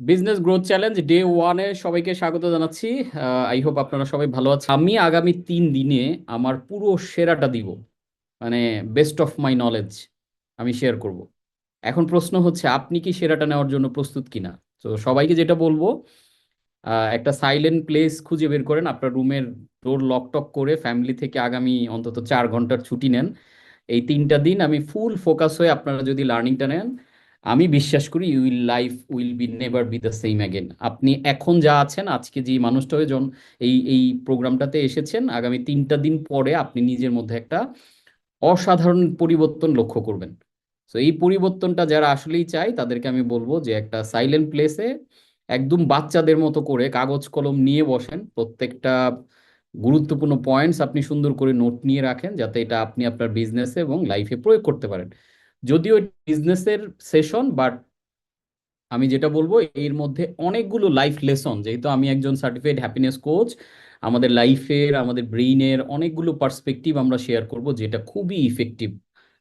Business growth challenge day ওয়ানে সবাইকে স্বাগত জানাচ্ছি। আই হোপ আপনারা সবাই ভালো আছেন। আমি আগামী তিন দিনে আমার পুরো সেরাটা দিব। মানে বেস্ট অফ মাই নলেজ আমি শেয়ার করব। এখন প্রশ্ন হচ্ছে, আপনি কি সেরাটা নেওয়ার জন্য প্রস্তুত কিনা? তো সবাইকে যেটা বলব একটা সাইলেন্ট প্লেস খুঁজে বের করেন। আপনার রুমের ডোর লক টক করে ফ্যামিলি থেকে আগামী অন্তত চার ঘণ্টার ছুটি নেন। এই তিনটা দিন আমি ফুল ফোকাস হয়ে আপনারা যদি লার্নিংটা নেন আমি বিশ্বাস করি will life will be never be the same again আপনি এখন যা আছেন, আজকে যে মানুষটা হয়ে এই এই প্রোগ্রামটাতে এসেছেন, আগামী তিনটা দিন পরে আপনি নিজের মধ্যে একটা অসাধারণ পরিবর্তন লক্ষ্য করবেন। তো এই পরিবর্তনটা যারা আসলেই চায়, তাদেরকে আমি বলব যে একটা সাইলেন্ট প্লেসে একদম বাচ্চাদের মতো করে কাগজ কলম নিয়ে বসেন। প্রত্যেকটা গুরুত্বপূর্ণ পয়েন্টস আপনি সুন্দর করে নোট নিয়ে রাখেন, যাতে এটা আপনি আপনার বিজনেসে এবং লাইফে প্রয়োগ করতে পারেন। যদিও বিজনেসের সেশন বাট আমি যেটা বলব, এর মধ্যে অনেকগুলো লাইফ লেসন যেহেতু আমি একজন সার্টিফাইড হ্যাপিনেস কোচ আমাদের লাইফের আমাদের ব্রেইনের অনেকগুলো পার্সপেক্টিভ আমরা শেয়ার করব, যেটা খুবই ইফেক্টিভ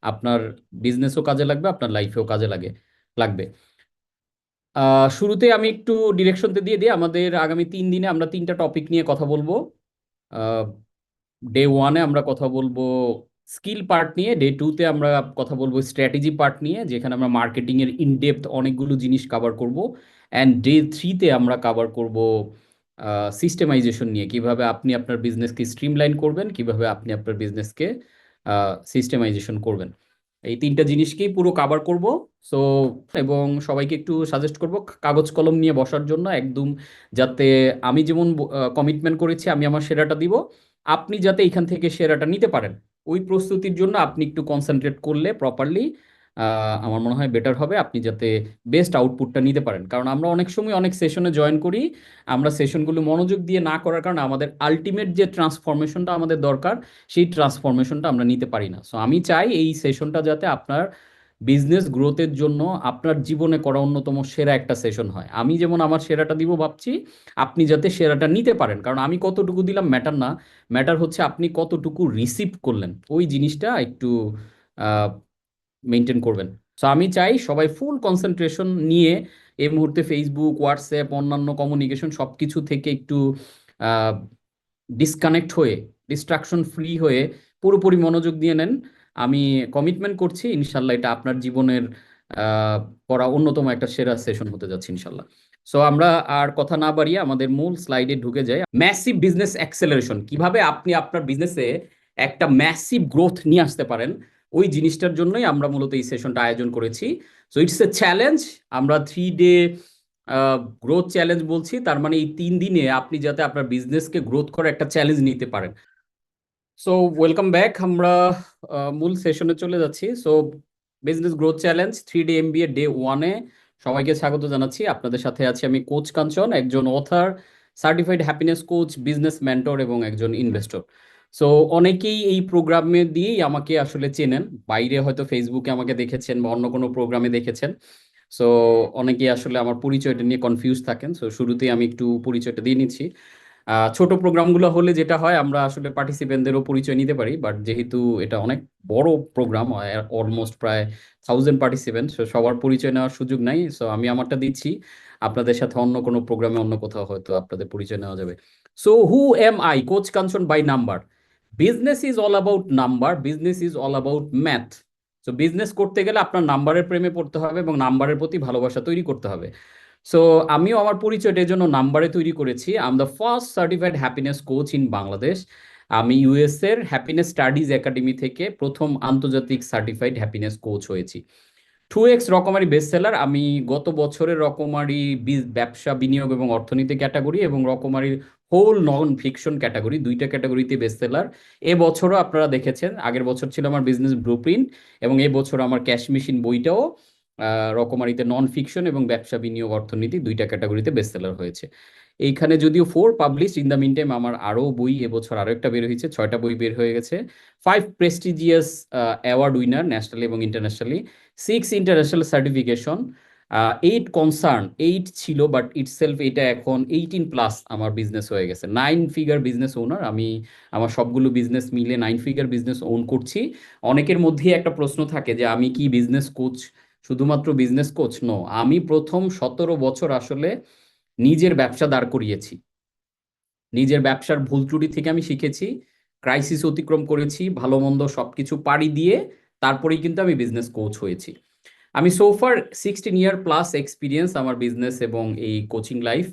আপনার বিজনেসও কাজে লাগবে, আপনার লাইফেও কাজে লাগে, লাগবে। শুরুতে আমি একটু ডিরেকশনতে দিয়ে দিই। আমাদের আগামী তিন দিনে আমরা তিনটা টপিক নিয়ে কথা বলব। ডে ওয়ানে আমরা কথা বলব স্কিল পার্ট নিয়ে ডে টুতে আমরা কথা বলব স্ট্র্যাটেজি পার্ট নিয়ে, যেখানে আমরা মার্কেটিং এর ইনডেপথ অনেকগুলো জিনিস কভার করব অ্যান্ড ডে থ্রিতে আমরা কভার করব সিস্টেমাইজেশন নিয়ে, কীভাবে আপনি আপনার বিজনেসকে স্ট্রিমলাইন করবেন, কীভাবে আপনি আপনার বিজনেসকে সিস্টেমাইজেশন করবেন। এই তিনটা জিনিসকেই পুরো কভার করব। সো এবং সবাইকে একটু সাজেস্ট করব, কাগজ কলম নিয়ে বসার জন্য একদম যাতে আমি যেমন কমিটমেন্ট করেছি, আমি আমার সেরাটা দিব। আপনি যাতে এখান থেকে সেরাটা নিতে পারেন। ওই প্রস্তুতির জন্য আপনি একটু কনসেন্ট্রেট করলে প্রপারলি আমার মনে হয় বেটার হবে। আপনি যাতে বেস্ট আউটপুটটা নিতে পারেন। কারণ আমরা অনেক সময় অনেক সেশনে জয়েন করি। আমরা সেশনগুলো মনোযোগ দিয়ে না করার কারণে আমাদের আলটিমেট যে ট্রান্সফরমেশনটা আমাদের দরকার, সেই ট্রান্সফরমেশনটা আমরা নিতে পারি না। সো আমি চাই এই সেশনটা যাতে আপনার বিজনেস গ্রোথের জন্য আপনার জীবনে করা অন্যতম সেরা একটা সেশন হয়। আমি যেমন আমার সেরাটা দিব ভাবছি, আপনি যাতে সেরাটা নিতে পারেন। কারণ আমি কতটুকু দিলাম ম্যাটার না ম্যাটার হচ্ছে আপনি কতটুকু রিসিভ করলেন। ওই জিনিসটা একটু মেনটেন করবেন। সো আমি চাই সবাই ফুল কনসেন্ট্রেশন নিয়ে এই মুহূর্তে ফেসবুক হোয়াটসঅ্যাপ অন্যান্য কমিউনিকেশন সব কিছু থেকে একটু ডিসকানেক্ট হয়ে ডিস্ট্রাকশন ফ্রি হয়ে পুরোপুরি মনোযোগ দিয়ে নেন। আমি কমিটমেন্ট করছি, ইনশাল্লাহ এটা আপনার জীবনের করা অন্যতম একটা সেরা সেশন হতে যাচ্ছে, ইনশাল্লাহ। সো আমরা আর কথা না বাড়িয়ে আমাদের মূল স্লাইডে ঢুকে যাই। ম্যাসিভ বিজনেস অ্যাক্সেলারেশন কীভাবে আপনি আপনার বিজনেসে একটা ম্যাসিভ গ্রোথ নিয়ে আসতে পারেন, ওই জিনিসটার জন্যই আমরা মূলত এই সেশনটা আয়োজন করেছি। সো ইটস এ চ্যালেঞ্জ আমরা থ্রি ডে গ্রোথ চ্যালেঞ্জ বলছি। তার মানে এই তিন দিনে আপনি যাতে আপনার বিজনেসকে গ্রোথ করে একটা চ্যালেঞ্জ নিতে পারেন। সো ওয়েলকাম ব্যাক আমরা মূল সেশনে চলে যাচ্ছি। So business growth challenge three day MBA day ওয়ানে সবাইকে স্বাগত জানাচ্ছি। আপনাদের সাথে আছি আমি কোচ কাঞ্চন, একজন author certified happiness coach business mentor এবং একজন ইনভেস্টর সো অনেকেই এই প্রোগ্রামে দিয়েই আমাকে আসলে চেনেন। বাইরে হয়তো ফেসবুকে আমাকে দেখেছেন বা অন্য কোনো প্রোগ্রামে দেখেছেন। সো অনেকেই আসলে আমার পরিচয়টা নিয়ে কনফিউজ থাকেন। সো শুরুতেই আমি একটু পরিচয়টা দিয়ে নিচ্ছি। ছোট প্রোগ্রামগুলো হলে যেটা হয়, আমরা আসলে পার্টিসিপেন্টদেরও পরিচয় নিতে পারি বাট যেহেতু এটা অনেক বড় প্রোগ্রাম অলমোস্ট প্রায় থাউজেন্ড পার্টিসিপেন্ট সবার পরিচয় নেওয়ার সুযোগ নাই সো আমি আমারটা দিচ্ছি। আপনাদের সাথে অন্য কোনো প্রোগ্রামে অন্য কোথাও হয়তো আপনাদের পরিচয় নেওয়া যাবে। So who am I coach Kanchan by number business is all about number business is all about math so business করতে গেলে আপনার নাম্বারের প্রেমে পড়তে হবে এবং নাম্বারের প্রতি ভালোবাসা তৈরি করতে হবে। সো আমিও আমার পরিচয়টা জন্য নাম্বারে তৈরি করেছি। I'm the first certified happiness coach in Bangladesh আমি ইউএস এর হ্যাপিনেস স্টাডিজ একাডেমি থেকে প্রথম আন্তর্জাতিক সার্টিফাইড হ্যাপিনেস কোচ হয়েছি। Two x Rokomari best seller আমি গত বছরের রকমারি ব্যবসা, বিনিয়োগ এবং অর্থনীতি ক্যাটাগরি এবং রকমারি হোল নন ফিকশন ক্যাটাগরি দুইটা ক্যাটাগরিতে বেস্ট সেলার এ বছরও আপনারা দেখেছেন, আগের বছর ছিল আমার বিজনেস ব্লুপ্রিন্ট এবং এ বছর আমার ক্যাশ মেশিন বইটাও। রকমারিতে নন ফিকশন এবং ব্যবসা বিনিয়োগ অর্থনীতি দুইটা ক্যাটাগরিতে বেস্ট সেলার হয়েছে। এইখানে যদিও four publish in the meantime আমার আরও বই এবছর আরও একটা বের হয়েছে, ছয়টা বই বের হয়ে গেছে। Five prestigious award winner nationally এবং internationally six international certification eight concern eight ছিল বাট ইটসেলফ এটা এখন এইটিন প্লাস আমার বিজনেস হয়ে গেছে। নাইন ফিগার বিজনেস ওনার আমি আমার সবগুলো বিজনেস মিলে নাইন ফিগার বিজনেস ওন করছি। অনেকের মধ্যেই একটা প্রশ্ন থাকে যে আমি কি বিজনেস কোচ শুধুমাত্র বিজনেস কোচ নো আমি প্রথম সতেরো বছর আসলে নিজের ব্যবসা দাঁড় করিয়েছি। নিজের ব্যবসার ভুল ত্রুটি থেকে আমি শিখেছি ক্রাইসিস অতিক্রম করেছি, ভালো মন্দ সবকিছু পাড়ি দিয়ে তারপরেই কিন্তু আমি বিজনেস কোচ হয়েছি। আমি so far sixteen year plus experience আমার বিজনেস এবং এই coaching life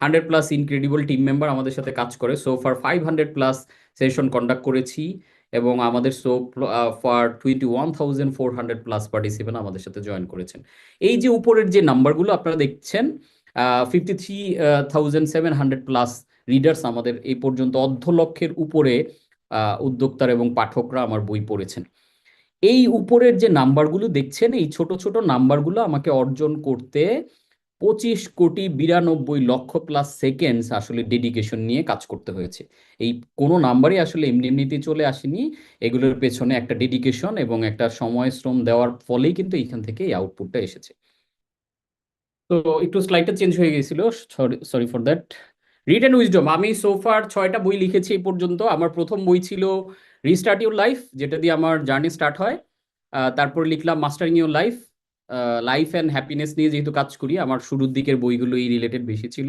hundred plus incredible team member আমাদের সাথে কাজ করে। So far five hundred plus session conduct করেছি এবং আমাদের so far twenty one thousand four hundred plus participant আমাদের সাথে জয়েন করেছেন। এই যে উপরের যে নাম্বারগুলো আপনারা দেখছেন fifty three thousand seven hundred plus readers আমাদের এই পর্যন্ত অর্ধ লক্ষের উপরে উদ্যোক্তার এবং পাঠকরা আমার বই পড়েছেন। এই উপরের যে নাম্বারগুলো দেখছেন, এই ছোট ছোট নাম্বারগুলো আমাকে অর্জন করতে পঁচিশ কোটি বিরানব্বই লক্ষ প্লাস সেকেন্ডস আসলে ডেডিকেশন নিয়ে কাজ করতে হয়েছে। এই কোনো নাম্বারই আসলে এমনি এমনিতে চলে আসেনি। এগুলোর পেছনে একটা ডেডিকেশন এবং একটা সময় শ্রম দেওয়ার ফলেই কিন্তু এইখান থেকে এই আউটপুটটা এসেছে। তো একটু স্লাইডটা চেঞ্জ হয়ে গেছিল। Sorry sorry for that read and wisdom আমি সোফার ছয়টা বই লিখেছি এই পর্যন্ত। আমার প্রথম বই ছিল রিস্টার্ট ইউর লাইফ যেটা দিয়ে আমার জার্নি স্টার্ট হয়। তারপরে লিখলাম mastering your life life and happiness নিয়ে যেহেতু কাজ করি, আমার শুরুর দিকের বইগুলো এই রিলেটেড বেশি ছিল।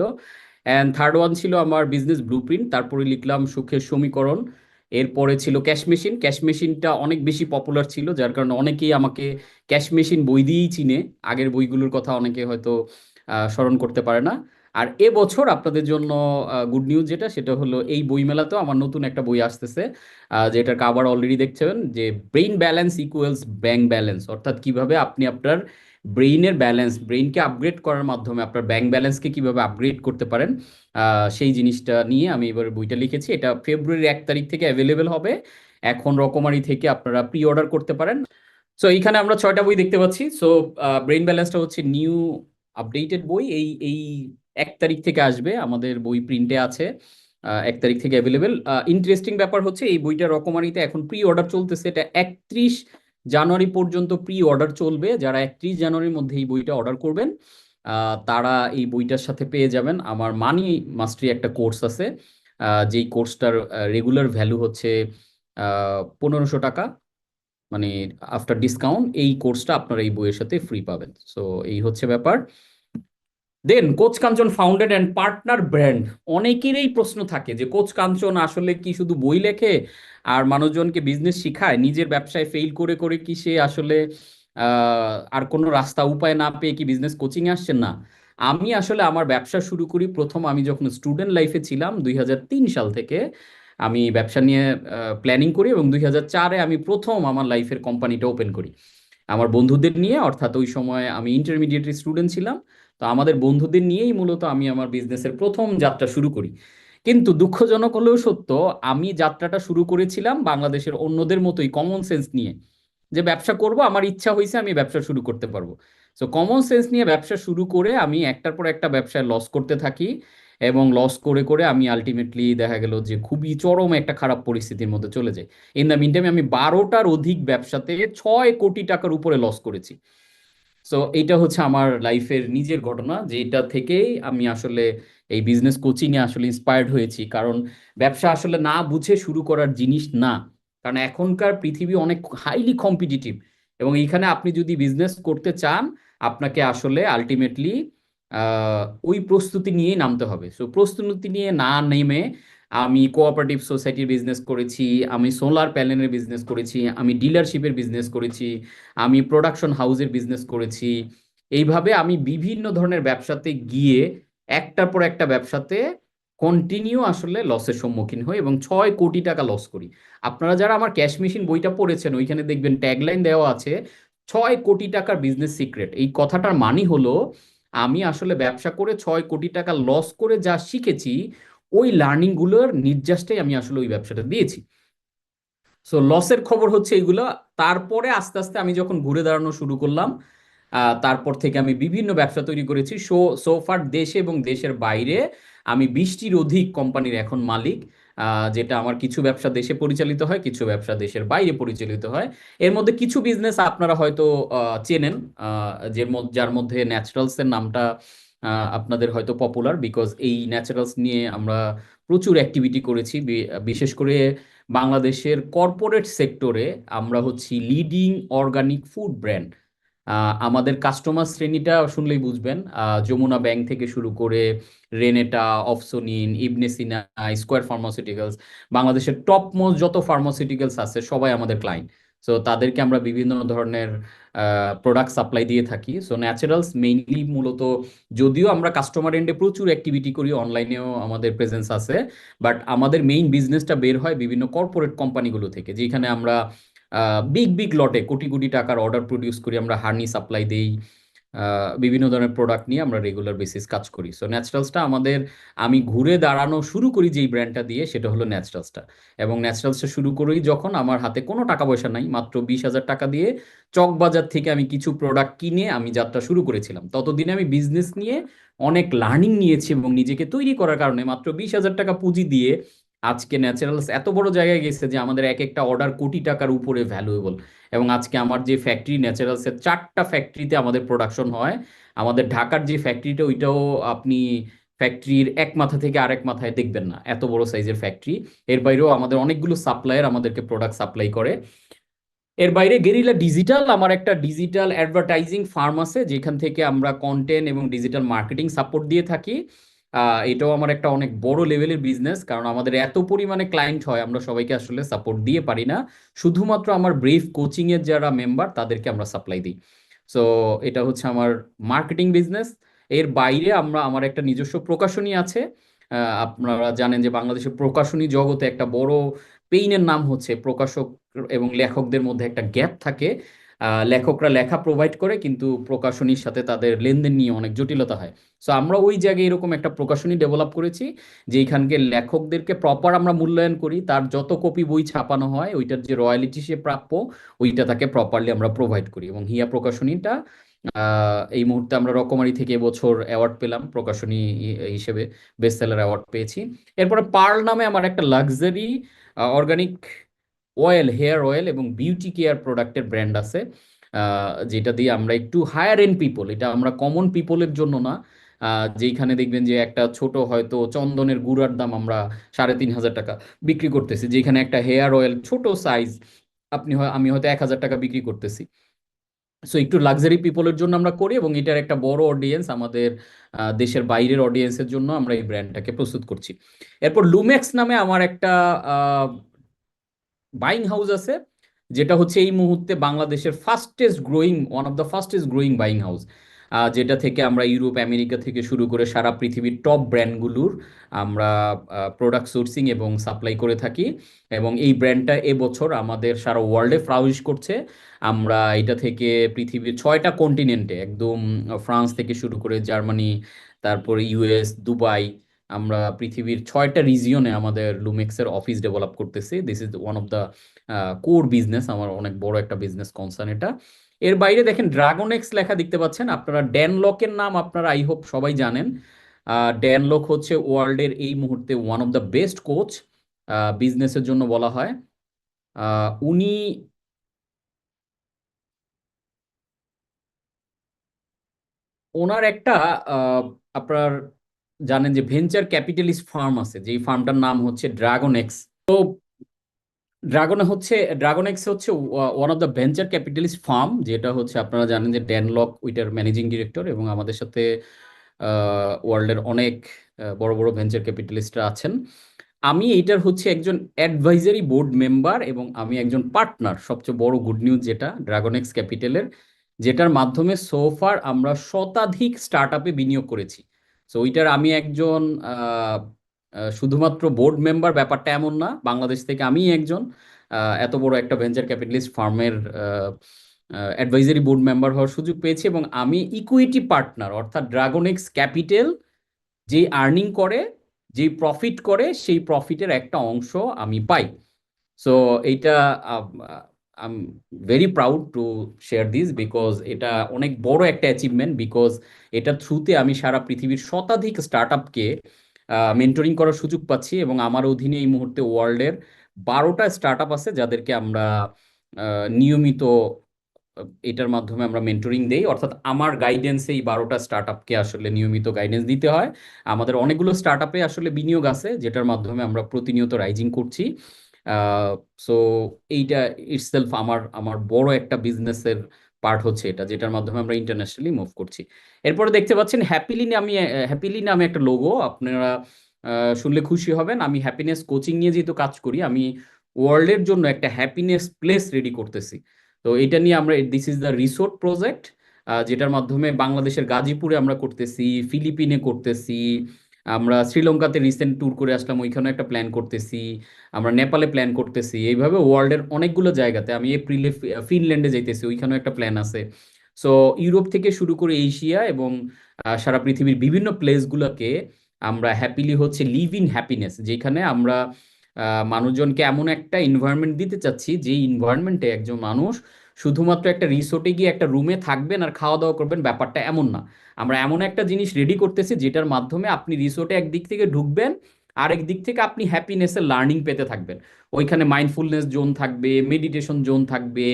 অ্যান্ড থার্ড ওয়ান ছিল আমার বিজনেস ব্লু প্রিন্ট তারপরে লিখলাম সুখের সমীকরণ। এরপরে ছিল ক্যাশ মেশিন ক্যাশ মেশিনটা অনেক বেশি পপুলার ছিল, যার কারণে অনেকেই আমাকে ক্যাশ মেশিন বই দিয়েই চিনে। আগের বইগুলোর কথা অনেকে হয়তো স্মরণ করতে পারে না। আর এবছর আপনাদের জন্য গুড নিউজ যেটা, সেটা হলো এই বইমেলাতেও আমার নতুন একটা বই আসতেছে যেটার কাভার অলরেডি দেখছেন, যে brain balance equals bank balance অর্থাৎ কীভাবে আপনি আপনার ব্রেইনের ব্যালেন্স ব্রেইনকে আপগ্রেড করার মাধ্যমে আপনার ব্যাংক ব্যালেন্সকে কীভাবে আপগ্রেড করতে পারেন সেই জিনিসটা নিয়ে আমি এবার বইটা লিখেছি। এটা ফেব্রুয়ারির এক তারিখ থেকে অ্যাভেলেবেল হবে। এখন রকমারি থেকে আপনারা প্রি অর্ডার করতে পারেন। সো এইখানে আমরা ছয়টা বই দেখতে পাচ্ছি। সো ব্রেইন ব্যালেন্সটা হচ্ছে নিউ আপডেটেড বই। এই এই এক তারিখ থেকে আসবে, আমাদের বই প্রিন্টে আছে এক তারিখ থেকে অ্যাভেলেবেল ইন্টারেস্টিং ব্যাপার হচ্ছে এই বইটা রকমারিতে এখন প্রি অর্ডার চলতেছে, এটা একত্রিশ জানুয়ারি পর্যন্ত প্রি অর্ডার চলবে। যারা একত্রিশ জানুয়ারির মধ্যে এই বইটা অর্ডার করবেন তারা এই বইটার সাথে পেয়ে যাবেন। আমার মানি মাস্টারি একটা কোর্স আছে যেই কোর্সটার রেগুলার ভ্যালু হচ্ছে পনেরোশো টাকা। মানে আফটার ডিসকাউন্ট এই কোর্সটা আপনারা এই বইয়ের সাথে ফ্রি পাবেন। সো এই হচ্ছে ব্যাপার। Then coach Kanchan founded and partner brand অনেকেরই প্রশ্ন থাকে যে কোচ কাঞ্চন আসলে কি শুধু বই লেখে আর মানুষজনকে বিজনেস শিখায়? নিজের ব্যবসায় ফেল করে করে কি সে আসলে আর কোনো রাস্তা উপায় না পেয়ে কি বিজনেস কোচিং আসছেন? না। আমি আসলে আমার ব্যবসা শুরু করি প্রথম আমি যখন স্টুডেন্ট লাইফে ছিলাম, দুই হাজার তিন সাল থেকে আমি ব্যবসা নিয়ে প্ল্যানিং করি এবং দুই চারে আমি প্রথম আমার লাইফের কোম্পানিটা ওপেন করি। আমার বন্ধুদের নিয়ে অর্থাৎ ওই সময় আমি ইন্টারমিডিয়েট স্টুডেন্ট ছিলাম। তো আমাদের বন্ধুদের নিয়েই মূলত আমি আমার বিজনেসের প্রথম যাত্রা শুরু করি। কিন্তু দুঃখজনক হলেও সত্য, আমি যাত্রাটা শুরু করেছিলাম বাংলাদেশের অন্যদের মতোই কমন সেন্স নিয়ে। যে ব্যবসা করব, আমার ইচ্ছা হয়েছে আমি ব্যবসা শুরু করতে পারব। সো কমন সেন্স নিয়ে ব্যবসা শুরু করে আমি একটার পর একটা ব্যবসায় লস করতে থাকি এবং লস করে করে আমি আলটিমেটলি দেখা গেল যে খুবই চরম একটা খারাপ পরিস্থিতির মধ্যে চলে যাই। ইন দ্য মিনটাইম আমি বারোটার অধিক ব্যবসাতে ছয় কোটি টাকার উপরে লস করেছি। সো এইটা হচ্ছে আমার লাইফের নিজের ঘটনা যেটা থেকেই আমি আসলে এই বিজনেস কোচিংয়ে আসলে ইন্সপায়ার্ড হয়েছি। কারণ ব্যবসা আসলে না বুঝে শুরু করার জিনিস না। কারণ এখনকার পৃথিবী অনেক হাইলি কম্পিটিটিভ এবং এইখানে আপনি যদি বিজনেস করতে চান, আপনাকে আসলে আলটিমেটলি ওই প্রস্তুতি নিয়েই নামতে হবে। সো প্রস্তুতি নিয়ে না নেমে আমি কোঅপারেটিভ সোসাইটির বিজনেস করেছি, আমি সোলার প্যানেলের বিজনেস করেছি, আমি ডিলারশিপের বিজনেস করেছি, আমি প্রোডাকশন হাউসের বিজনেস করেছি। এইভাবে আমি বিভিন্ন ধরনের ব্যবসাতে গিয়ে একটার পর একটা ব্যবসাতে কন্টিনিউ আসলে লসের সম্মুখীন হই এবং ছয় কোটি টাকা লস করি। আপনারা যারা আমার ক্যাশ মেশিন বইটা পড়েছেন, ওইখানে দেখবেন ট্যাগলাইন দেওয়া আছে, ছয় কোটি টাকার বিজনেস সিক্রেট এই কথাটার মানে হলো, আমি আসলে ব্যবসা করে ছয় কোটি টাকা লস করে যা শিখেছি ওই লার্নিংগুলোর নির্যাসটাই আমি আসলে ওই ব্যবসাটা দিয়েছি। সো লসের খবর হচ্ছে এইগুলো তারপরে আস্তে আস্তে আমি যখন ঘুরে দাঁড়ানো শুরু করলাম তারপর থেকে আমি বিভিন্ন ব্যবসা তৈরি করেছি। সো সোফার দেশে এবং দেশের বাইরে আমি বিশটির অধিক কোম্পানির এখন মালিক যেটা আমার কিছু ব্যবসা দেশে পরিচালিত হয়, কিছু ব্যবসা দেশের বাইরে পরিচালিত হয়। এর মধ্যে কিছু বিজনেস আপনারা হয়তো চেনেন যার মধ্যে ন্যাচারালস এর নামটা আপনাদের হয়তো পপুলার বিকজ এই ন্যাচারালস নিয়ে আমরা প্রচুর অ্যাক্টিভিটি করেছি। বিশেষ করে বাংলাদেশের কর্পোরেট সেক্টরে আমরা হচ্ছি লিডিং অর্গানিক ফুড ব্র্যান্ড আমাদের কাস্টমার শ্রেণীটা শুনলেই বুঝবেন। যমুনা ব্যাংক থেকে শুরু করে রেনেটা অফসোনিন ইবনে সিনা স্কোয়ার ফার্মাসিউটিক্যালস বাংলাদেশের টপ মোস্ট যত ফার্মাসিউটিক্যালস আছে সবাই আমাদের ক্লায়েন্ট সো তাদেরকে আমরা বিভিন্ন ধরনের প্রোডাক্ট সাপ্লাই দিয়ে থাকি। সো ন্যাচারালস মেইনলি মূলত যদিও আমরা কাস্টমার এন্ডে প্রচুর অ্যাক্টিভিটি করি অনলাইনেও আমাদের প্রেজেন্স আছে বাট আমাদের মেইন বিজনেসটা বের হয় বিভিন্ন কর্পোরেট কোম্পানিগুলো থেকে, যেখানে আমরা বিগ বিগ লটে কোটি কোটি টাকার অর্ডার প্রডিউস করি, আমরা হার্নি সাপ্লাই দেই। বিভিন্ন ধরনের প্রোডাক্ট নিয়ে আমরা রেগুলার বেসিস কাজ করি। সো ন্যাচারালসটা আমাদের, আমি ঘুরে দাঁড়ানো শুরু করি যেই ব্র্যান্ডটা দিয়ে, সেটা হলো ন্যাচারালসটা এবং ন্যাচারালসটা শুরু করেই যখন আমার হাতে কোনো টাকা পয়সা নাই, মাত্র বিশ হাজার টাকা দিয়ে চকবাজার থেকে আমি কিছু প্রোডাক্ট কিনে আমি যাত্রা শুরু করেছিলাম। ততদিনে আমি বিজনেস নিয়ে অনেক লার্নিং নিয়েছি এবং নিজেকে তৈরি করার কারণে মাত্র বিশ হাজার টাকা পুঁজি দিয়ে আজকে ন্যাচারালস এত বড় জায়গায় গেছে যে আমাদের এক একটা অর্ডার কোটি টাকার উপরে ভ্যালুয়েবল এবং আজকে আমার যে ফ্যাক্টরি ন্যাচারালসের চারটা ফ্যাক্টরিতে আমাদের প্রোডাকশন হয়, আমাদের ঢাকার যে ফ্যাক্টরিটা ওইটাও আপনি ফ্যাক্টরির এক মাথা থেকে আরেক মাথায় দেখবেন না, এত বড় সাইজের ফ্যাক্টরি এর বাইরেও আমাদের অনেকগুলো সাপ্লায়ার আমাদেরকে প্রোডাক্ট সাপ্লাই করে। এর বাইরে গেরিলা ডিজিটাল আমার একটা ডিজিটাল অ্যাডভার্টাইজিং ফার্ম আছে, যেখান থেকে আমরা কন্টেন্ট এবং ডিজিটাল মার্কেটিং সাপোর্ট দিয়ে থাকি। এটাও আমার একটা অনেক বড় লেভেলের বিজনেস কারণ আমাদের এত পরিমাণে ক্লায়েন্ট হয়, আমরা সবাইকে আসলে সাপোর্ট দিয়ে পারি না। শুধুমাত্র আমার ব্রিফ কোচিং এর যারা মেম্বার তাদেরকে আমরা সাপ্লাই দিই। সো এটা হচ্ছে আমার মার্কেটিং বিজনেস এর বাইরে আমরা, আমার একটা নিজস্ব প্রকাশনী আছে। আপনারা জানেন যে বাংলাদেশের প্রকাশনী জগতে একটা বড় পেইনের নাম হচ্ছে প্রকাশক এবং লেখকদের মধ্যে একটা গ্যাপ থাকে। লেখকরা লেখা প্রোভাইড করে, কিন্তু প্রকাশনীর সাথে তাদের লেনদেন নিয়ে অনেক জটিলতা হয়। সো আমরা ওই জায়গায় এরকম একটা প্রকাশনী ডেভেলপ করেছি, যেখানকে লেখকদেরকে প্রপার আমরা মূল্যায়ন করি, তার যত কপি বই ছাপানো হয়, ওইটার যে রয়্যালিটি সে প্রাপ্য, ওইটা তাকে প্রপারলি আমরা প্রোভাইড করি। এবং হিয়া প্রকাশনীটা এই মুহূর্তে আমরা রকমারি থেকে এবছর অ্যাওয়ার্ড পেলাম, প্রকাশনী হিসেবে বেস্ট সেলার অ্যাওয়ার্ড পেয়েছি। এরপরে পার্ল নামে আমার একটা luxury organic oil hair oil এবং বিউটি কেয়ার প্রোডাক্টের ব্র্যান্ড আছে যেটা দিয়ে আমরা একটু হায়ার এন্ড পিপল এটা আমরা কমন পিপলের জন্য না যেইখানে দেখবেন যে একটা ছোট হয়তো চন্দনের গুঁড়ার দাম আমরা সাড়ে তিন হাজার টাকা বিক্রি করতেছি যেখানে একটা হেয়ার অয়েল ছোট সাইজ আপনি হয়, আমি হয়তো এক হাজার টাকা বিক্রি করতেছি। সো একটু লাক্সারি পিপলের জন্য আমরা করি এবং এটার একটা বড় অডিয়েন্স আমাদের দেশের বাইরের অডিয়েন্সের জন্য আমরা এই ব্র্যান্ডটাকে প্রস্তুত করছি। এরপর লুমেক্স নামে আমার একটা বাইং হাউস আছে, যেটা হচ্ছে এই মুহূর্তে বাংলাদেশের fastest growing one of the fastest growing buying house যেটা থেকে আমরা ইউরোপ, আমেরিকা থেকে শুরু করে সারা পৃথিবীর টপ ব্র্যান্ডগুলোর আমরা প্রোডাক্ট সোর্সিং এবং সাপ্লাই করে থাকি। এবং এই ব্র্যান্ডটা এবছর আমাদের সারা ওয়ার্ল্ডে ফ্লাউরিশ করছে। আমরা এটা থেকে পৃথিবীর ছয়টা কন্টিনেন্টে একদম ফ্রান্স থেকে শুরু করে জার্মানি তারপরে ইউএস দুবাই আমরা পৃথিবীর ছয়টা রিজিয়নে আমাদের লুমেক্সের অফিস ডেভেলপ করতেছি। This is one of the core business আমার অনেক বড় একটা বিজনেস কনসার্ন এটা। এর বাইরে দেখেন ড্রাগনেক্স লেখা দেখতে পাচ্ছেন, আপনারা ড্যানলকের নাম আপনারা আই হোপ সবাই জানেন। ড্যানলক হচ্ছে ওয়ার্ল্ডের এই মুহূর্তে one of the best coach বিজনেসের জন্য বলা হয়। উনি ওনার একটা আপনার জানেন যে ভেঞ্চার ক্যাপিটালিস্ট ফার্ম আছে, যেই ফার্মটার নাম হচ্ছে ড্রাগন এক্স তো ড্রাগন হচ্ছে ড্রাগন এক্স হচ্ছে one of the venture capitalist firm, যেটা হচ্ছে আপনারা জানেন যে ড্যানলক ওইটার ম্যানেজিং ডিরেক্টর এবং আমাদের সাথে ওয়ার্ল্ডের অনেক বড় বড় ভেঞ্চার ক্যাপিটালিস্টরা আছেন। আমি এইটার হচ্ছে একজন অ্যাডভাইজারি বোর্ড মেম্বার এবং আমি একজন পার্টনার সবচেয়ে বড় গুড নিউজ যেটা ড্রাগন এক্স ক্যাপিটালের যেটার মাধ্যমে সোফার আমরা শতাধিক স্টার্ট আপে বিনিয়োগ করেছি। সো ওইটার আমি একজন শুধুমাত্র বোর্ড মেম্বার ব্যাপারটা এমন না, বাংলাদেশ থেকে আমি একজন এত বড় একটা ভেঞ্চার ক্যাপিটালিস্ট ফার্মের অ্যাডভাইজারি বোর্ড মেম্বার হওয়ার সুযোগ পেয়েছি এবং আমি ইকুইটি পার্টনার অর্থাৎ ড্রাগন এক্স ক্যাপিটাল যে আর্নিং করে, যেই প্রফিট করে, সেই প্রফিটের একটা অংশ আমি পাই। সো এইটা I am very proud to share this because এটা অনেক বড় একটা অ্যাচিভমেন্ট বিকজ এটা থ্রুতে আমি সারা পৃথিবীর শতাধিক স্টার্ট আপকে মেন্টরিং করার সুযোগ পাচ্ছি এবং আমার অধীনে এই মুহূর্তে ওয়ার্ল্ডের বারোটা স্টার্ট আপ আছে যাদেরকে আমরা নিয়মিত, এটার মাধ্যমে আমরা মেন্টরিং দেই। অর্থাৎ আমার গাইডেন্সে এই বারোটা স্টার্ট আপকে আসলে নিয়মিত গাইডেন্স দিতে হয়। আমাদের অনেকগুলো স্টার্ট আপে আসলে বিনিয়োগ আছে যেটার মাধ্যমে আমরা প্রতিনিয়ত রাইজিং করছি। সো এইটা ইটসেলফ আমার আমার বড় একটা বিজনেসের পার্ট হচ্ছে এটা, যেটার মাধ্যমে আমরা ইন্টারন্যাশনালি মুভ করছি। এরপরে দেখতে পাচ্ছেন হ্যাপিলি আমি হ্যাপিলি নামে একটা লোগো আপনারা শুনলে খুশি হবেন। আমি হ্যাপিনেস কোচিং নিয়ে যেহেতু কাজ করি, আমি ওয়ার্ল্ডের জন্য একটা হ্যাপিনেস প্লেস রেডি করতেছি। তো এটা নিয়ে আমরা this is the resort project যেটার মাধ্যমে বাংলাদেশের গাজীপুরে আমরা করতেছি ফিলিপিনে করতেছি আমরা শ্রীলঙ্কাতে রিসেন্ট ট্যুর করে আসলাম ওইখানে একটা প্ল্যান করতেছি, আমরা নেপালে প্ল্যান করতেছি, এইভাবে ওয়ার্ল্ডের অনেকগুলো জায়গাতে, আমি এপ্রিলে ফিনল্যান্ডে যাইতেছি, ওইখানেও একটা প্ল্যান আছে। সো ইউরোপ থেকে শুরু করে এশিয়া এবং সারা পৃথিবীর বিভিন্ন প্লেসগুলোকে আমরা হ্যাপিলি হচ্ছে লিভ ইন হ্যাপিনেস যেখানে আমরা মানুষজনকে এমন একটা এনভায়রনমেন্ট দিতে চাচ্ছি, যে এনভায়রনমেন্টে একজন মানুষ শুধুমাত্র একটা রিসোর্টে গিয়ে একটা রুমে থাকবেন আর খাওয়া দাওয়া করবেন, ব্যাপারটা এমন না। আমরা এমন একটা জিনিস রেডি করতেছি যেটার মাধ্যমে আপনি রিসোর্টে একদিক থেকে ঢুকবেন, আরেক দিক থেকে আপনি হ্যাপিনেসের লার্নিং পেতে থাকবেন। ওইখানে মাইন্ডফুলনেস জোন থাকবে মেডিটেশন জোন থাকবে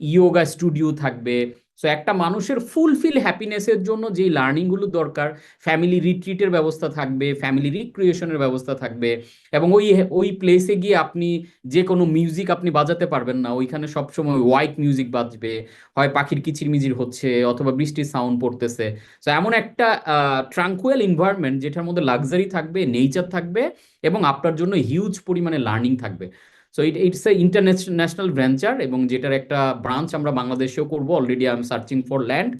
ইয়োগা স্টুডিও থাকবে। সো একটা মানুষের ফুলফিল হ্যাপিনেসের জন্য যেই লার্নিংগুলো দরকার ফ্যামিলি রিট্রিটের ব্যবস্থা থাকবে ফ্যামিলি রিক্রিয়েশনের ব্যবস্থা থাকবে এবং ওই ওই প্লেসে গিয়ে আপনি যে কোনো মিউজিক আপনি বাজাতে পারবেন না। ওইখানে সবসময় হোয়াইট মিউজিক বাজবে, হয় পাখির কিচিরমিচির হচ্ছে অথবা বৃষ্টির সাউন্ড পড়তেছে। সো এমন একটা ট্রাঙ্কুয়েল এনভায়রনমেন্ট যেটার মধ্যে লাক্সারি থাকবে নেচার থাকবে এবং আপনার জন্য হিউজ পরিমাণে লার্নিং থাকবে। So it it's a international venture এবং যেটার একটা ব্রাঞ্চ আমরা বাংলাদেশেও করব। Already I am searching for land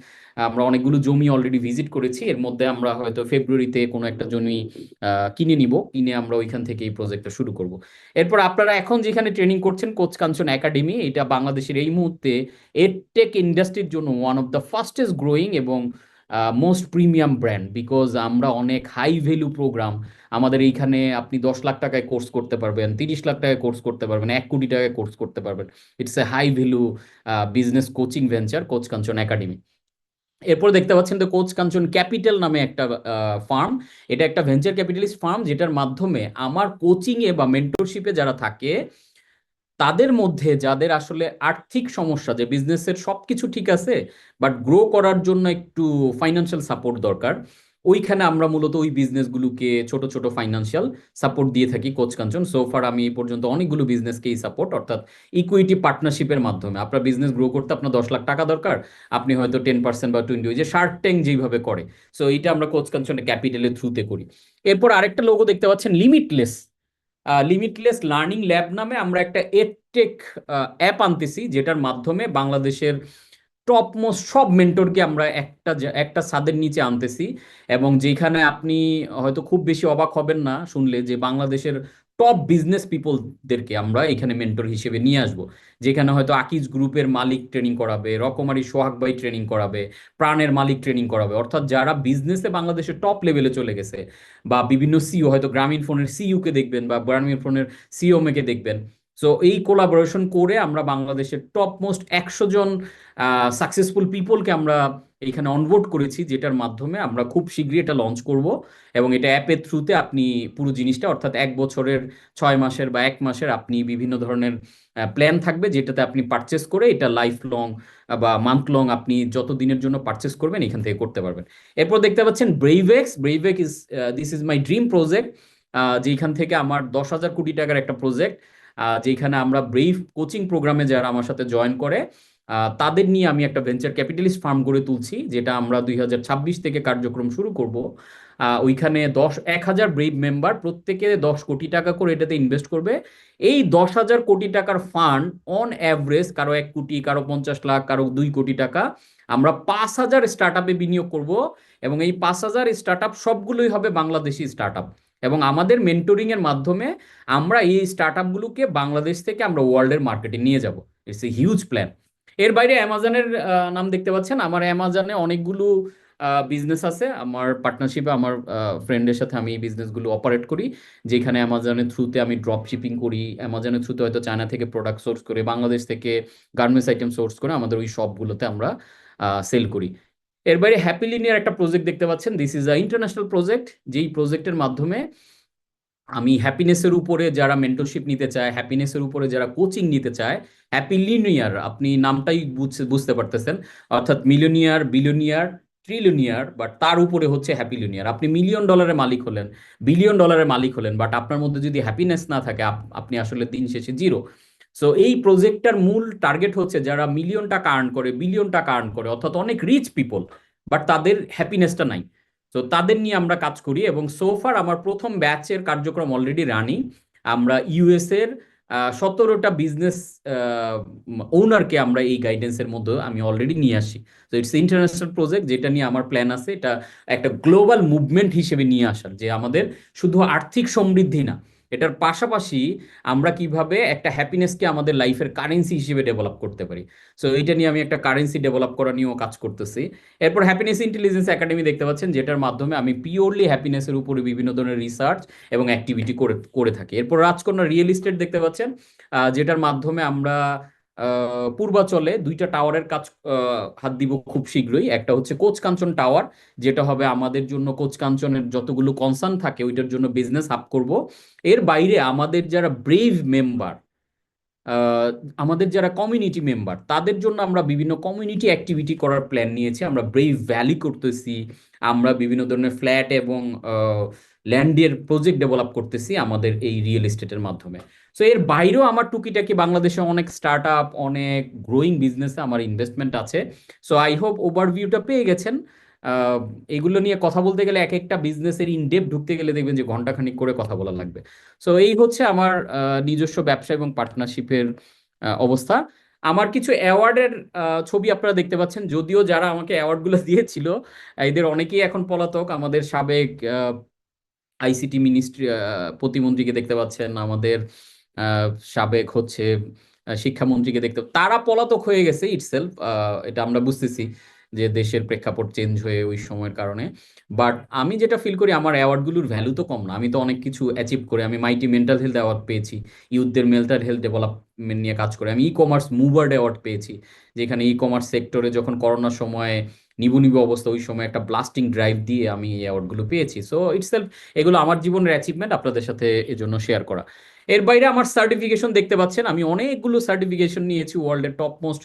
আমরা অনেকগুলো জমি অলরেডি ভিজিট করেছি। এর মধ্যে আমরা হয়তো ফেব্রুয়ারিতে কোনো একটা জমি কিনে নিব। কিনে আমরা ওইখান থেকে এই প্রজেক্টটা শুরু করব। এরপর আপনারা এখন যেখানে ট্রেনিং করছেন কোচ কাঞ্চন একাডেমি এটা বাংলাদেশের এই মুহূর্তে এডটেক ইন্ডাস্ট্রির জন্য one of the fastest growing এবং মোস্ট প্রিমিয়াম ব্র্যান্ড বিকজ আমরা অনেক হাই ভ্যালু প্রোগ্রাম আমাদের এইখানে আপনি দশ লাখ টাকায় কোর্স করতে পারবেন, তিরিশ লাখ টাকায় কোর্স করতে পারবেন, এক কোটি টাকায় কোর্স করতে পারবেন। It's a high value business coaching venture coach Kanchan academy এরপর দেখতে পাচ্ছেন তো কোচ কাঞ্চন ক্যাপিটাল নামে একটা ফার্ম এটা একটা ভেঞ্চার ক্যাপিটালিস্ট ফার্ম যেটার মাধ্যমে আমার কোচিংয়ে বা মেন্টরশিপে যারা থাকে তাদের মধ্যে যাদের আসলে আর্থিক সমস্যা, যে বিজনেসের সবকিছু ঠিক আছে বাট গ্রো করার জন্য একটু ফাইন্যান্সিয়াল সাপোর্ট দরকার, ওইখানে আমরা মূলত ওই বিজনেসগুলোকে ছোট ছোট ফাইন্যান্সিয়াল সাপোর্ট দিয়ে থাকি কোচ কাঞ্চন। সোফার আমি এই পর্যন্ত অনেকগুলো বিজনেসকেই সাপোর্ট অর্থাৎ ইকুইটি পার্টনারশিপের মাধ্যমে। আপনার বিজনেস গ্রো করতে আপনার দশ লাখ টাকা দরকার, আপনি হয়তো টেন পার্সেন্ট বা টোয়েন্টি ওই যে শার্ক ট্যাঙ্ক যেইভাবে করে। সো এটা আমরা কোচ কাঞ্চনে ক্যাপিটালের থ্রুতে করি। এরপর আরেকটা লোগো দেখতে পাচ্ছেন লিমিটলেস লিমিটলেস লার্নিং ল্যাব নামে আমরা একটা এডটেক অ্যাপ আনতেছি, যেটার মাধ্যমে বাংলাদেশের টপ মোস্ট সব মেন্টরকে আমরা একটা একটা ছাদের নিচে আনতেছি। এবং যেখানে আপনি হয়তো খুব বেশি অবাক হবেন না শুনলে যে বাংলাদেশের টপ বিজনেস পিপলদেরকে আমরা এখানে মেন্টর হিসেবে নিয়ে আসব। যেখানে হয়তো আকিজ গ্রুপের মালিক ট্রেনিং করাবে, রকমারি সোহাগ ভাই ট্রেনিং করাবে, প্রাণের মালিক ট্রেনিং করাবে। অর্থাৎ যারা বিজনেসে বাংলাদেশের টপ লেভেলে চলে গেছে বা বিভিন্ন সিও হয়তো গ্রামীণ ফোনের সিইউকে দেখবেন বা গ্রামীণ ফোনের সিওমেকে দেখবেন। সো এই কোলাবোরেশন করে আমরা বাংলাদেশের টপ মোস্ট একশো জন সাকসেসফুল পিপলকে আমরা এইখানে অনবোর্ড করেছি, যেটার মাধ্যমে আমরা খুব শীঘ্রই এটা লঞ্চ করব। এবং এটা অ্যাপের থ্রুতে আপনি পুরো জিনিসটা, অর্থাৎ এক বছরের, ছয় মাসের বা এক মাসের আপনি বিভিন্ন ধরনের প্ল্যান থাকবে, যেটাতে আপনি পারচেস করে এটা লাইফ লং বা মান্থ লং আপনি যত দিনের জন্য পারচেস করবেন, এখান থেকে করতে পারবেন। এরপর দেখতে পাচ্ছেন ব্রেইভেক্স ব্রেইভেক is this is my dream project যেখান থেকে আমার দশ হাজার কোটি টাকার একটা প্রজেক্ট যেখানে আমরা ব্রেইভ কোচিং প্রোগ্রামে যারা আমার সাথে জয়েন করে তাদের নিয়ে আমি একটা ভেঞ্চার ক্যাপিটালিস্ট ফার্ম গড়ে তুলছি, যেটা আমরা দুই হাজার ছাব্বিশ থেকে কার্যক্রম শুরু করব। ওইখানে দশ, এক হাজার ব্রেইভ মেম্বার প্রত্যেকে দশ কোটি টাকা করে এটাতে ইনভেস্ট করবে। এই দশ হাজার কোটি টাকার ফান্ড অন অ্যাভারেজ কারও এক কোটি, কারও পঞ্চাশ লাখ, কারও দুই কোটি টাকা, আমরা পাঁচ হাজার স্টার্ট বিনিয়োগ করব এবং এই পাঁচ হাজার স্টার্ট সবগুলোই হবে বাংলাদেশি স্টার্ট এবং আমাদের মেন্টরিং এর মাধ্যমে আমরা এই স্টার্ট আপগুলোকে বাংলাদেশ থেকে আমরা ওয়ার্ল্ডের মার্কেটে নিয়ে যাব। ইটস এ হিউজ প্ল্যান এর বাইরে অ্যামাজনের নাম দেখতে পাচ্ছেন? আমার অ্যামাজনে অনেকগুলো বিজনেস আছে। আমার পার্টনারশিপে আমার ফ্রেন্ডের সাথে আমি এই বিজনেসগুলো অপারেট করি, যেখানে অ্যামাজনের থ্রুতে আমি ড্রপ শিপিং করি। অ্যামাজনের থ্রুতে হয়তো চায়না থেকে প্রোডাক্ট সোর্স করে, বাংলাদেশ থেকে গার্মেন্টস আইটেম সোর্স করে আমাদের ওই শপগুলোতে আমরা সেল করি। এর বাইরে হ্যাপি লিনিয়ার একটা প্রজেক্ট দেখতে পাচ্ছেন। This is a international project যেই প্রজেক্টের মাধ্যমে আমি হ্যাপিনেসের উপরে যারা মেন্টরশিপ নিতে চায় হ্যাপিনেসের উপরে যারা কোচিং নিতে চায় হ্যাপি লিনিয়ার আপনি নামটাই বুঝতে বুঝতে পারতেছেন। অর্থাৎ মিলিয়নিয়ার বিলিয়নিয়ার ট্রিলিয়নিয়ার বাট তার উপরে হচ্ছে হ্যাপি লিনিয়ার আপনি মিলিয়ন ডলারের মালিক হলেন বিলিয়ন ডলারের মালিক হলেন বাট আপনার মধ্যে যদি হ্যাপিনেস না থাকে, আপ- আপনি আসলে দিন শেষে জিরো সো এই প্রজেক্টটার মূল টার্গেট হচ্ছে যারা মিলিয়ন টাকা আর্ন করে বিলিয়ন টাকা আর্ন করে, অর্থাৎ অনেক রিচ পিপল বাট তাদের হ্যাপিনেসটা নাই। তো তাদের নিয়ে আমরা কাজ করি এবং সোফার আমার প্রথম ব্যাচের কার্যক্রম অলরেডি রানিং আমরা ইউএস এর সতেরোটা বিজনেস ওনারকে আমরা এই গাইডেন্সের মধ্যে আমি অলরেডি নিয়ে আসি। তো ইটস ইন্টারন্যাশনাল প্রজেক্ট যেটা নিয়ে আমার প্ল্যান আছে, এটা একটা গ্লোবাল মুভমেন্ট হিসেবে নিয়ে আসার, যে আমাদের শুধু আর্থিক সমৃদ্ধি না এটার পাশাপাশি আমরা কীভাবে একটা হ্যাপিনেসকে আমাদের লাইফের কারেন্সি হিসেবে ডেভেলপ করতে পারি। সো এইটা নিয়ে আমি একটা কারেন্সি ডেভেলপ করা নিয়েও কাজ করতেছি। এরপর হ্যাপিনেস ইন্টেলিজেন্স একাডেমি দেখতে পাচ্ছেন, যেটার মাধ্যমে আমি পিওরলি হ্যাপিনেসের উপরে বিভিন্ন ধরনের রিসার্চ এবং অ্যাক্টিভিটি করে করে থাকি। এরপর রাজকন্যা রিয়েল ইস্টেট দেখতে পাচ্ছেন যেটার মাধ্যমে আমরা পূর্বাচলে দুইটা টাওয়ারের কাজ হাত দিব খুব শীঘ্রই। একটা হচ্ছে কোচ কাঞ্চন টাওয়ার, যেটা হবে আমাদের জন্য কোচ কাঞ্চনের যতগুলো কনসার্ন থাকে, ওইটার জন্য বিজনেস আপ করব। এর বাইরে আমাদের যারা ব্রেভ মেম্বার আমাদের যারা কমিউনিটি মেম্বার তাদের জন্য আমরা বিভিন্ন কমিউনিটি অ্যাক্টিভিটি করার প্ল্যান নিয়েছি। আমরা ব্রেভ ভ্যালি করতেছি, আমরা বিভিন্ন ধরনের ফ্ল্যাট এবং ল্যান্ডের প্রজেক্ট ডেভেলপ করতেছি আমাদের এই রিয়েল এস্টেটের মাধ্যমে। সো এর বাইরেও আমার টুকিটাকি বাংলাদেশে অনেক স্টার্ট আপ অনেক গ্রোয়িং বিজনেসে আমার ইনভেস্টমেন্ট আছে। সো আই হোপ ওভারভিউটা পেয়ে গেছেন। এগুলো নিয়ে কথা বলতে গেলে এক একটা বিজনেসের ইনডেপ ঢুকতে গেলে দেখবেন যে ঘন্টাখানিক করে কথা বলা লাগবে। সো এই হচ্ছে আমার নিজস্ব ব্যবসা এবং পার্টনারশিপের অবস্থা। আমার কিছু অ্যাওয়ার্ডের ছবি আপনারা দেখতে পাচ্ছেন। যদিও যারা আমাকে অ্যাওয়ার্ডগুলো দিয়েছিল এদের অনেকেই এখন পলাতক। আমাদের সাবেক আইসিটি মিনিস্ট্রি প্রতিমন্ত্রীকে দেখতে পাচ্ছেন। আমাদের সাবেক হচ্ছে শিক্ষামন্ত্রীকে দেখতে তারা পলাতক হয়ে গেছে ইটসেলফ এটা আমরা বুঝতেছি যে দেশের প্রেক্ষাপট চেঞ্জ হয়ে ওই সময়ের কারণে। বাট আমি যেটা ফিল করি, আমার অ্যাওয়ার্ডগুলোর ভ্যালু তো কম না। আমি তো অনেক কিছু অ্যাচিভ করে, আমি মাইটি মেন্টাল হেলথ অ্যাওয়ার্ড পেয়েছি ইউথদের মেন্টাল হেলথ ডেভেলপমেন্ট নিয়ে কাজ করে, আমি ই কমার্স মুভার্ড অ্যাওয়ার্ড পেয়েছি, যেখানে ই কমার্স সেক্টরে যখন করোনার সময়ে নিবু নিবু অবস্থা, ওই সময় একটা ব্লাস্টিং ড্রাইভ দিয়ে আমি এই অ্যাওয়ার্ডগুলো পেয়েছি। সো ইটসেলফ এগুলো আমার জীবনের অ্যাচিভমেন্ট আপনাদের সাথে এজন্য শেয়ার করা। এর বাইরে আমার সার্টিফিকেশন দেখতে পাচ্ছেন, আমি অনেকগুলো সার্টিফিকেশন নিয়েছি ওয়ার্ল্ডের টপ মোস্ট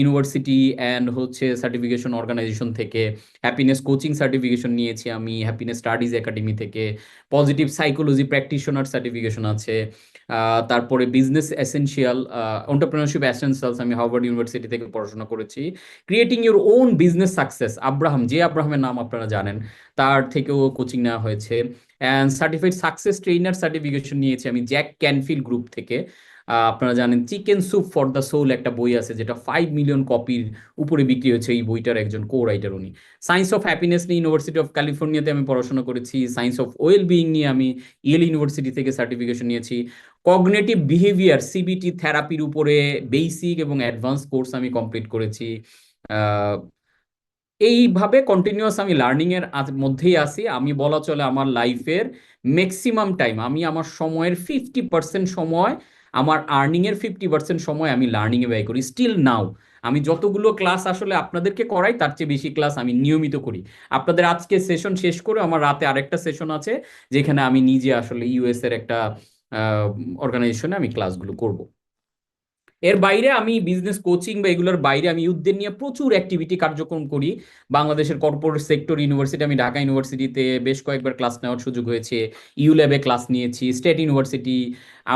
ইউনিভার্সিটি অ্যান্ড হচ্ছে সার্টিফিকেশন অর্গানাইজেশন থেকে। হ্যাপিনেস কোচিং সার্টিফিকেশন নিয়েছি আমি হ্যাপিনেস স্টাডিজ একাডেমি থেকে। পজিটিভ সাইকোলজি প্র্যাকটিশনার সার্টিফিকেশন আছে। তারপরে বিজনেস এসেন্সিয়াল অন্টারপ্রিনারশিপ এসেন্সিয়ালস আমি হার্ভার্ড ইউনিভার্সিটি থেকে পড়াশোনা করেছি। Creating your own business success Abraham, যে আব্রাহামের নাম আপনারা জানেন, তার থেকেও কোচিং নেওয়া হয়েছে। And certified success trainer certification নিয়েছি আমি জ্যাক ক্যানফিল গ্রুপ থেকে। আপনারা জানেন chicken soup for the soul একটা বই আছে যেটা ফাইভ মিলিয়ন কপির উপরে বিক্রি হয়েছে এই বইটার একজন কো রাইটার উনি। সায়েন্স অফ হ্যাপিনেস নিয়ে ইউনিভার্সিটি অফ ক্যালিফোর্নিয়াতে আমি পড়াশোনা করেছি। সায়েন্স অফ ওয়েল বিইং নিয়ে আমি ইয়েল ইউনিভার্সিটি থেকে সার্টিফিকেশন নিয়েছি। কগনেটিভ বিহেভিয়ার সিবিটি থেরাপির উপরে বেসিক এবং অ্যাডভান্স কোর্স আমি কমপ্লিট করেছি। এইভাবে কন্টিনিউয়াস আমি লার্নিং এর মধ্যেই আসি আমি বলা চলে আমার লাইফের ম্যাক্সিমাম টাইম আমি আমার সময়ের ফিফটি পার্সেন্ট সময়, আমার আর্নিং এর ফিফটি পার্সেন্ট সময় আমি লার্নিং এ ব্যয় করি। স্টিল নাও আমি যতগুলো ক্লাস আসলে আপনাদেরকে করাই, তার চেয়ে বেশি ক্লাস আমি নিয়মিত করি। আপনাদের আজকে সেশন শেষ করে আমার রাতে আরেকটা সেশন আছে, যেখানে আমি নিজে আসলে ইউএস এর একটা অর্গানাইজেশনে আমি ক্লাসগুলো করব। এর বাইরে আমি বিজনেস কোচিং বা এগুলোর বাইরে আমি ইউথদের নিয়ে প্রচুর অ্যাক্টিভিটি কার্যক্রম করি। বাংলাদেশের কর্পোরেট সেক্টর ইউনিভার্সিটি আমি ঢাকা ইউনিভার্সিটিতে বেশ কয়েকবার ক্লাস নেওয়ার সুযোগ হয়েছে। ইউ ল্যাবে ক্লাস নিয়েছি স্টেট ইউনিভার্সিটি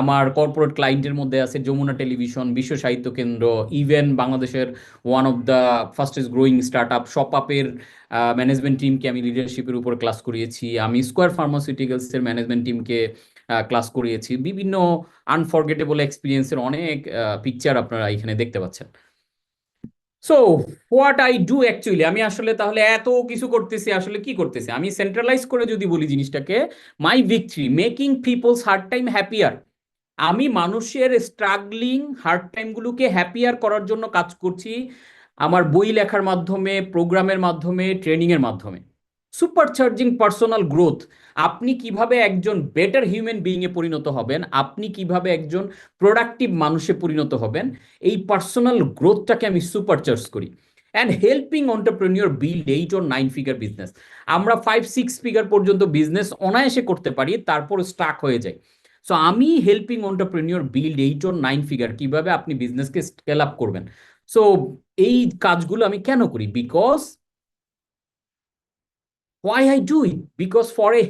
আমার কর্পোরেট ক্লায়েন্টের মধ্যে আছে যমুনা টেলিভিশন, বিশ্ব সাহিত্য কেন্দ্র ইভেন বাংলাদেশের one of the fastest growing startup shop আপের ম্যানেজমেন্ট টিমকে আমি লিডারশিপের উপর ক্লাস করিয়েছি। আমি স্কোয়ার ফার্মাসিউটিক্যালসের ম্যানেজমেন্ট টিমকে ক্লাস করিয়েছি। বিভিন্ন আনফরগেটেবল এক্সপিরিয়েন্সের অনেক পিকচার আপনারা এখানে দেখতে পাচ্ছেন। So what I do actually আমি আসলে তাহলে এত কিছু করতেছি, আসলে কি করতেছি? আমি সেন্ট্রালাইজ করে যদি বলি জিনিসটাকে my victory making people's hard time happier আমি মানুষের স্ট্রাগলিং হার্ড টাইমগুলোকে হ্যাপিয়ার করার জন্য কাজ করছি আমার বই লেখার মাধ্যমে প্রোগ্রামের মাধ্যমে ট্রেনিংয়ের মাধ্যমে। সুপার চার্জিং পার্সোনাল গ্রোথ আপনি কীভাবে একজন বেটার হিউম্যান বিইংয়ে পরিণত হবেন? আপনি কীভাবে একজন প্রোডাক্টিভ মানুষে পরিণত হবেন? এই পার্সোনাল গ্রোথটাকে আমি সুপার চার্জ করি। And helping entrepreneur build eight or nine figure business আমরা ফাইভ সিক্স ফিগার পর্যন্ত বিজনেস অনায়াসে করতে পারি তারপর স্টাক হয়ে যায় সো আমি helping entrepreneur build eight or nine figure কীভাবে আপনি বিজনেসকে স্কেল আপ করবেন? সো এই কাজগুলো আমি কেন করি? Because why i do it? Because for a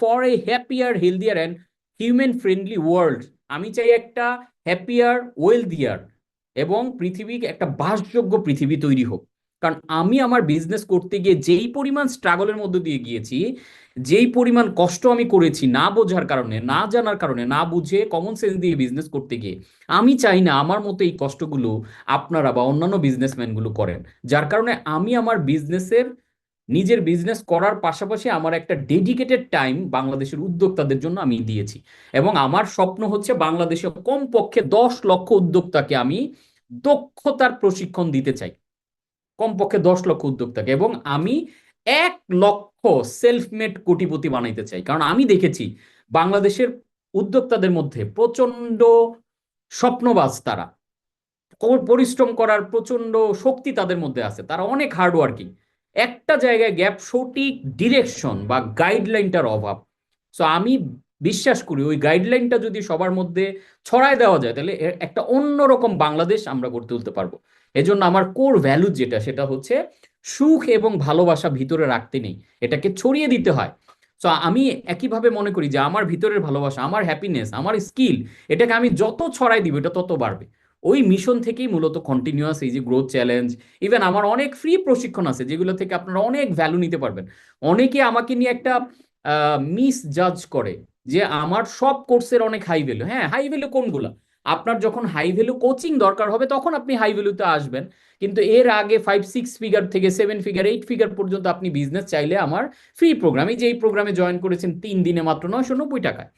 for a happier, healthier and human friendly world. আমি চাই একটা হ্যাপিয়ার ওয়েলদিয়ার এবং পৃথিবী একটা বাসযোগ্য পৃথিবী তৈরি হোক। কারণ আমি আমার বিজনেস করতে গিয়ে যেই পরিমাণ স্ট্রাগলের মধ্যে দিয়ে গিয়েছি, যেই পরিমাণ কষ্ট আমি করেছি না বোঝার কারণে, না জানার কারণে, না বুঝে কমন সেন্স দিয়ে বিজনেস করতে গিয়ে, আমি চাই না আমার মতো এই কষ্টগুলো আপনারা বা অন্যান্য বিজনেসম্যানগুলো করেন। যার কারণে আমি আমার বিজনেসের নিজের বিজনেস করার পাশাপাশি আমার একটা ডেডিকেটেড টাইম বাংলাদেশের উদ্যোক্তাদের জন্য আমি দিয়েছি। এবং আমার স্বপ্ন হচ্ছে বাংলাদেশে কমপক্ষে দশ লক্ষ উদ্যোক্তাকে আমি দক্ষতার প্রশিক্ষণ দিতে চাই। কমপক্ষে দশ লক্ষ উদ্যোক্তাকে এবং আমি এক লক্ষ সেলফ মেড কোটিপতি বানাইতে চাই। কারণ আমি দেখেছি বাংলাদেশের উদ্যোক্তাদের মধ্যে প্রচণ্ড স্বপ্নবাজ তারা। পরিশ্রম করার প্রচণ্ড শক্তি তাদের মধ্যে আছে। তারা অনেক হার্ড ওয়ার্কিং একটা জায়গায় গ্যাপ সঠিক ডিরেকশন বা গাইডলাইনটার অভাব। সো আমি বিশ্বাস করি ওই গাইডলাইনটা যদি সবার মধ্যে ছড়ায় দেওয়া যায়, তাহলে একটা অন্যরকম বাংলাদেশ আমরা গড়ে তুলতে পারব। এজন্য আমার কোর ভ্যালু যেটা, সেটা হচ্ছে সুখ এবং ভালোবাসা ভিতরে রাখতে নেই। এটাকে ছড়িয়ে দিতে হয়। সো আমি একইভাবে মনে করি যে আমার ভিতরের ভালোবাসা, আমার হ্যাপিনেস আমার স্কিল এটাকে আমি যত ছড়াই দিব, এটা তত বাড়বে। ওই মিশন থেকেই মূলত কন্টিনিউয়াস এই যে গ্রোথ চ্যালেঞ্জ ইভেন আমার অনেক ফ্রি প্রশিক্ষণ আছে যেগুলো থেকে আপনারা অনেক ভ্যালু নিতে পারবেন। অনেকে আমাকে নিয়ে একটা মিস জাজ করে যে আমার সব কোর্সের অনেক হাই ভ্যালু হ্যাঁ হাই ভ্যালু কোনগুলা? আপনার যখন হাই ভ্যালু কোচিং দরকার হবে তখন আপনি হাই ভ্যালুতে আসবেন। কিন্তু এর আগে ফাইভ সিক্স ফিগার থেকে সেভেন ফিগার এইট ফিগার পর্যন্ত আপনি বিজনেস চাইলে আমার ফ্রি প্রোগ্রাম এই যে এই প্রোগ্রামে জয়েন করেছেন তিন দিনে মাত্র নয়শো নব্বই টাকায়।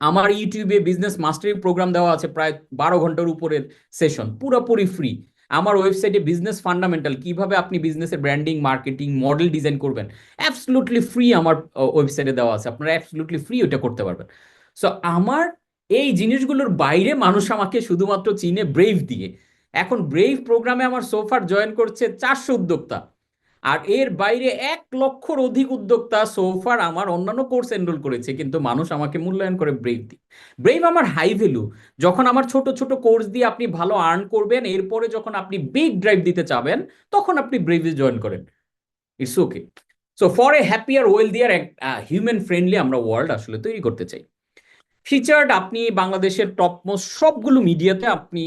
আমার ইউটিউবে বিজনেস মাস্টারি প্রোগ্রাম দেওয়া আছে প্রায় বারো ঘণ্টার উপরের সেশন পুরোপুরি ফ্রি আমার ওয়েবসাইটে বিজনেস ফান্ডামেন্টাল কীভাবে আপনি বিজনেসের ব্র্যান্ডিং মার্কেটিং মডেল ডিজাইন করবেন অ্যাবসলুটলি ফ্রি আমার ওয়েবসাইটে দেওয়া আছে। আপনারা অ্যাবসলুটলি ফ্রি ওটা করতে পারবেন। সো আমার এই জিনিসগুলোর বাইরে মানুষ আমাকে শুধুমাত্র চিনে ব্রেভ দিয়ে। এখন ব্রেভ প্রোগ্রামে আমার সোফার জয়েন করছে চারশো উদ্যোক্তা। আর এর বাইরে এক লক্ষর অধিক উদ্যোক্তা সোফার আমার অন্যান্য কোর্স এনরোল করেছে, কিন্তু মানুষ আমাকে মূল্যায়ন করে ব্রেভ দিয়ে। ব্রেভ আমার হাই ভ্যালু যখন আমার ছোট ছোট কোর্স দিয়ে আপনি ভালো আর্ন করবেন, এরপরে যখন আপনি বিগ ড্রাইভ দিতে চাবেন, তখন আপনি ব্রেভে জয়েন করেন। It's okay so for a happier wealthier human friendly আমরা ওয়ার্ল্ড আসলে তৈরি করতে চাই। ফিচার্ড আপনি বাংলাদেশের টপ মোস্ট সবগুলো মিডিয়াতে আপনি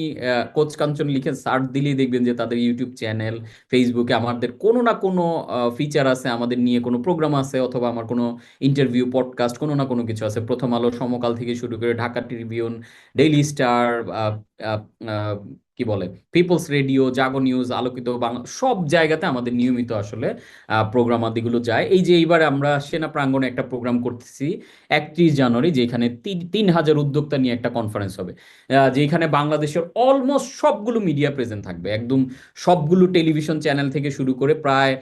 কোচ কাঞ্চন লিখে সার্চ দিলেই দেখবেন যে তাদের ইউটিউব চ্যানেল ফেসবুকে আমাদের কোনো না কোনো ফিচার আছে, আমাদের নিয়ে কোনো প্রোগ্রাম আছে, অথবা আমার কোনো ইন্টারভিউ পডকাস্ট কোনো না কোনো কিছু আছে। প্রথম আলো সমকাল থেকে শুরু করে ঢাকা ট্রিবিউন ডেইলি স্টার কি বলে? পিপলস রেডিও জাগো নিউজ আলোকিত বাংলা, সব জায়গাতে আমাদের নিয়মিত আসলে প্রোগ্রাম আদিগুলো যায়। এই যে এইবার আমরা সেনা প্রাঙ্গণে একটা প্রোগ্রাম করতেছি, একত্রিশ জানুয়ারি, যেখানে তিন হাজার উদ্যোক্তা নিয়ে একটা কনফারেন্স হবে। যেখানে বাংলাদেশের অলমোস্ট সবগুলো মিডিয়া প্রেজেন্ট থাকবে। একদম সবগুলো টেলিভিশন চ্যানেল থেকে শুরু করে প্রায়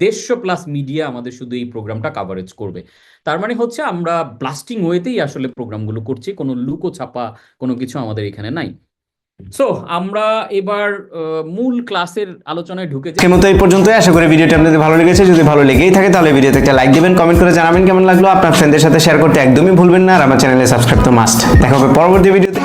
দেড়শো প্লাস মিডিয়া আমাদের শুধু এই প্রোগ্রামটা কাভারেজ করবে। তার মানে হচ্ছে আমরা ব্লাস্টিং ওয়েতেই আসলে প্রোগ্রামগুলো করছি। কোনো লুকো ছাপা কোনো কিছু আমাদের এখানে নাই। সো আমরা এবার মূল ক্লাসের আলোচনায় ঢুকেছি। মতো এই পর্যন্তই। আশা করি ভিডিওটি আপনাদের ভালো লেগেছে। যদি ভালো লেগেই থাকে, তাহলে ভিডিওতে একটা লাইক দেবেন কমেন্ট করে জানাবেন কেমন লাগল। আপনার ফ্রেন্ডদের সাথে শেয়ার করতে একদমই ভুলবেন না, আর আমার চ্যানেলে সাবস্ক্রাইব তো মাস্ট দেখা হবে পরবর্তী ভিডিওতে।